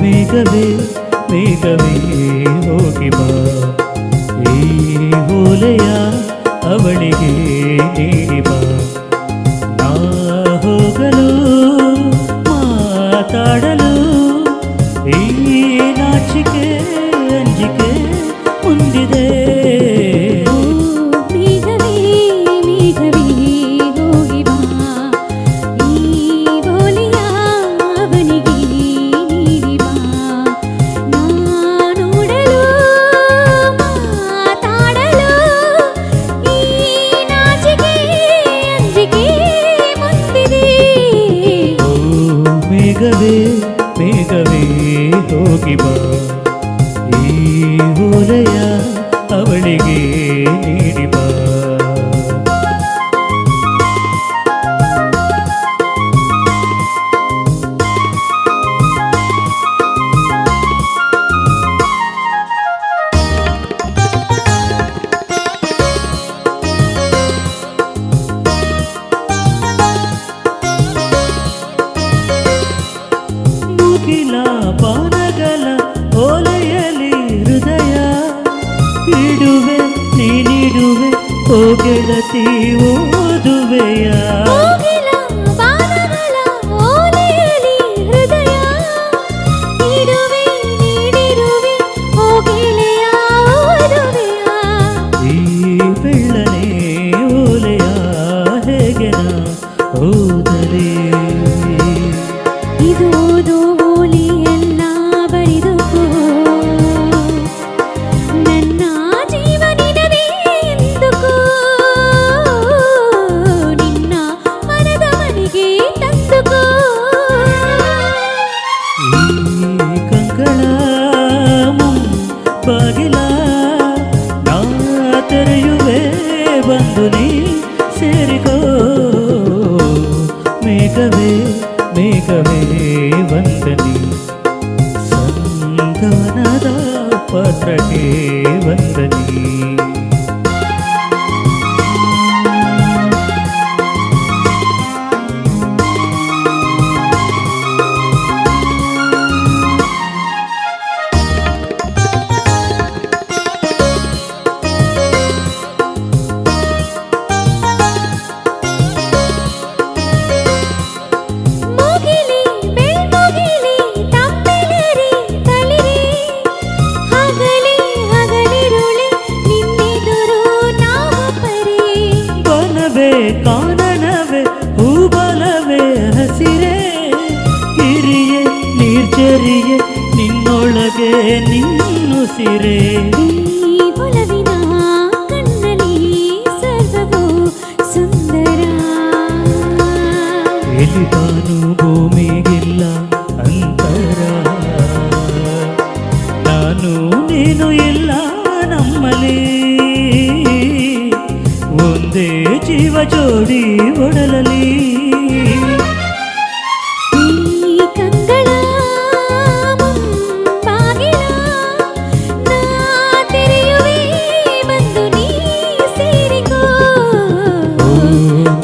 ಮೇಘವೇ ಮೇಘವೇ ಹೋಗಿ ಬಾ ಈ ಓಲೆಯ ಅವಳಿಗೆ ನೀಡಿ ಬಾ ನಾ ಹೋಗಲು ಮಾತಾಡಲು ಈ ನಾಚಿಕೆ ಅಂಜಿಕೆ ಮುಂದಿದೆ ಮೇಘವೇ ಮೇಘವೇ ಹೋಗಿ ಬಾ ಈ ಓಲೆಯ ಅವಳಿಗೆ ನೀಡಿ ಬಾ ಮುಗಿಲ ಬಾನಗಲ ಓಲೆಯಲಿ ಹೃದಯ ಇಡುವೆ ನೀನಿಡುವೆ ಓ ಗೆಳತಿ ಓದುವೆಯ ಕೋಗಿಲ ಬಾನಗಳ ಓಲೆಯಲ್ಲಿ ಹೃದಯ ಇಡುವೆ ನೀಡಿರುವೆ ಹೋಗಿಲೆಯ ಓದುವೆಯ ಈ ಬೆಳ್ಳನೆ ಓಲೆಯ ಹೇಗೆ ನಾ ಓದಲೇ ಬಂದು ನೀ ಸೇರಿಕೋ ಮೇಘವೇ ಮೇಘವೇ ವಂದನಿ ಸಂಗನದ ಪತ್ರಕ್ಕೆ ವಂದನಿ ನಿನ್ನೊಳಗೆ ನಿನ್ನುಸಿರೇ ಈ ಒಲವಿನ ಕಣ್ಣಲ್ಲಿ ಸರ್ವವು ಸುಂದರ ಎಲ್ಲಿ ತಾನು ಭೂಮಿಗಿಲ್ಲ ಅಂತರ ನಾನು ನೀನು ಇಲ್ಲ ನಮ್ಮಲ್ಲಿ ಒಂದೇ ಜೀವ ಜೋಡಿ ಒಡಲಲಿ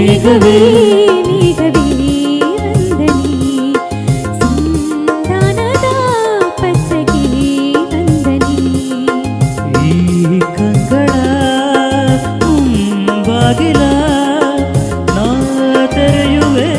மிகவே. மிகவே வந்தனி சிந்தானதா பச்சகே வந்தனி ಈ ಕಂಗಳ ಬಾಗಿಲ ನಾ ತೆರೆಯುವೆ